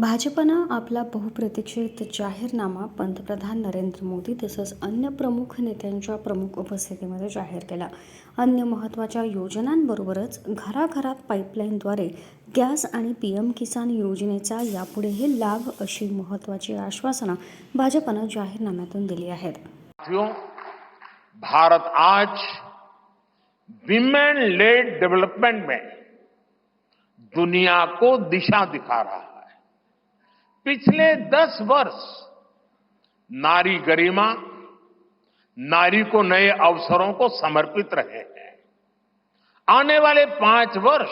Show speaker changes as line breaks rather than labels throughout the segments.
भाजपनं आपला बहुप्रतीक्षित जाहीरनामा पंतप्रधान नरेंद्र मोदी तसंच अन्य प्रमुख नेत्यांच्या प्रमुख उपस्थितीमध्ये जाहीर केला. अन्य महत्त्वाच्या योजनांबरोबरच घराघरात पाईपलाईनद्वारे गॅस आणि पी एम किसान योजनेचा यापुढेही लाभ अशी महत्त्वाची आश्वासनं भाजपनं जाहीरनाम्यातून दिली आहेत.
भारत आज विमेन लेड डेवलपमेंट में दुनिया को दिशा दिखा रहा है. पिछले दस वर्ष नारी गरिमा, नारी को नए अवसरों को समर्पित रहे हैं। आने वाले पाँच वर्ष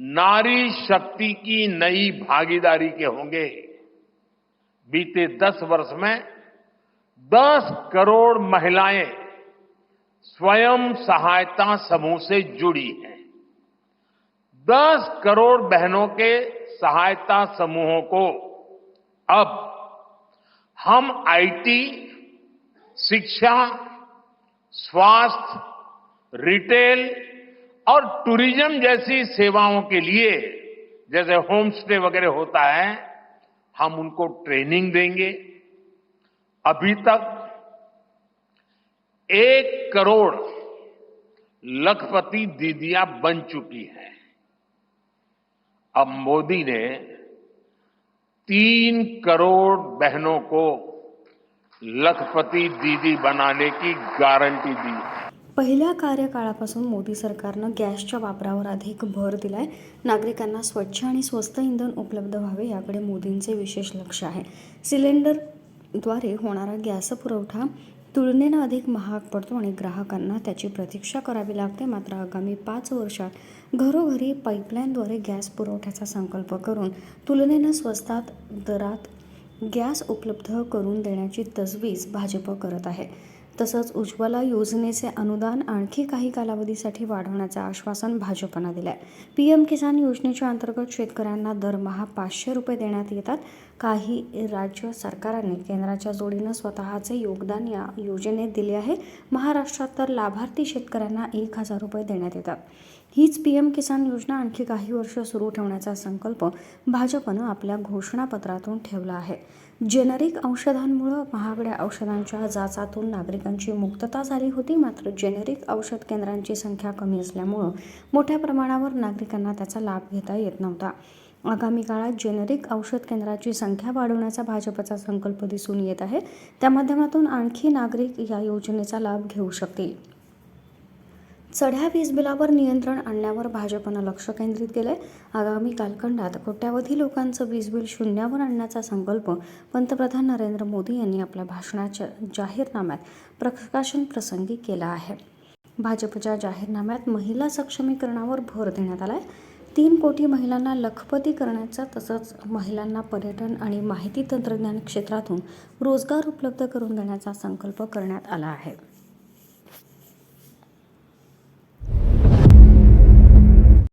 नारी शक्ति की नई भागीदारी के होंगे। बीते दस वर्ष में दस करोड़ महिलाएँ स्वयं सहायता समूह से जुड़ी हैं। दस करोड़ बहनों के सहायता समूहों को अब हम आईटी, शिक्षा, स्वास्थ्य, रिटेल और टूरिज़्म जैसी सेवाओं के लिए जैसे होम स्टे वगैरह होता है, हम उनको ट्रेनिंग देंगे। अभी तक एक करोड़ लखपति दीदियाँ बन चुकी हैं। अब मोदी ने तीन करोड़ बहनों को लखपति दीदी बनाने की गारंटी दी।
पहिल्या कार्यकाळापासून मोदी सरकारनं गॅसच्या वापरावर अधिक भर दिलाय. नागरिकांना स्वच्छ आणि स्वस्त इंधन उपलब्ध व्हावे याकडे मोदींचे विशेष लक्ष आहे. सिलेंडरद्वारे होणारा गॅस पुरवठा तुलनेनं अधिक महाग पडतो आणि ग्राहकांना त्याची प्रतीक्षा करावी लागते. मात्र आगामी पाच वर्षात घरोघरी पाईपलाईनद्वारे गॅस पुरवठ्याचा संकल्प करून तुलनेनं स्वस्तात दरात गॅस उपलब्ध करून देण्याची तजवीज भाजप करत आहे. तसंच उज्ज्वला योजनेचे अनुदान आणखी काही कालावधीसाठी वाढवण्याचं आश्वासन भाजपनं दिलं आहे पी एम किसान योजनेच्या अंतर्गत शेतकऱ्यांना दरमहा पाचशे रुपये देण्यात येतात. काही राज्य सरकारांनी केंद्राच्या जोडीनं स्वतःचे योगदान या योजनेत दिले आहे. महाराष्ट्रात तर लाभार्थी शेतकऱ्यांना एक हजार रुपये देण्यात येतात. हीच पी एम किसान योजना आणखी काही वर्ष सुरू ठेवण्याचा संकल्प भाजपनं आपल्या घोषणापत्रातून ठेवला आहे. जेनरिक औषधांमुळं महागड्या औषधांच्या जाचातून नागरिकांची मुक्तता झाली होती मात्र जेनेरिक औषध केंद्रांची संख्या कमी असल्यामुळं मोठ्या प्रमाणावर नागरिकांना त्याचा लाभ घेता येत नव्हता. आगामी काळात जेनेरिक औषध केंद्राची संख्या वाढवण्याचा भाजपचा संकल्प दिसून येत आहे. त्या माध्यमातून आणखी नागरिक या योजनेचा लाभ घेऊ शकतील. चढ्या वीज बिलावर नियंत्रण आणण्यावर भाजपनं लक्ष केंद्रित केलं आहे आगामी कालखंडात कोट्यावधी लोकांचं वीज बिल शून्यावर आणण्याचा संकल्प पंतप्रधान नरेंद्र मोदी यांनी आपल्या भाषणाच्या जाहीरनाम्यात प्रकाशन प्रसंगी केला आहे. भाजपच्या जाहीरनाम्यात महिला सक्षमीकरणावर भर देण्यात आला आहे तीन कोटी महिलांना लखपती करण्याचा तसंच महिलांना पर्यटन आणि माहिती तंत्रज्ञान क्षेत्रातून रोजगार उपलब्ध करून देण्याचा संकल्प करण्यात आला आहे.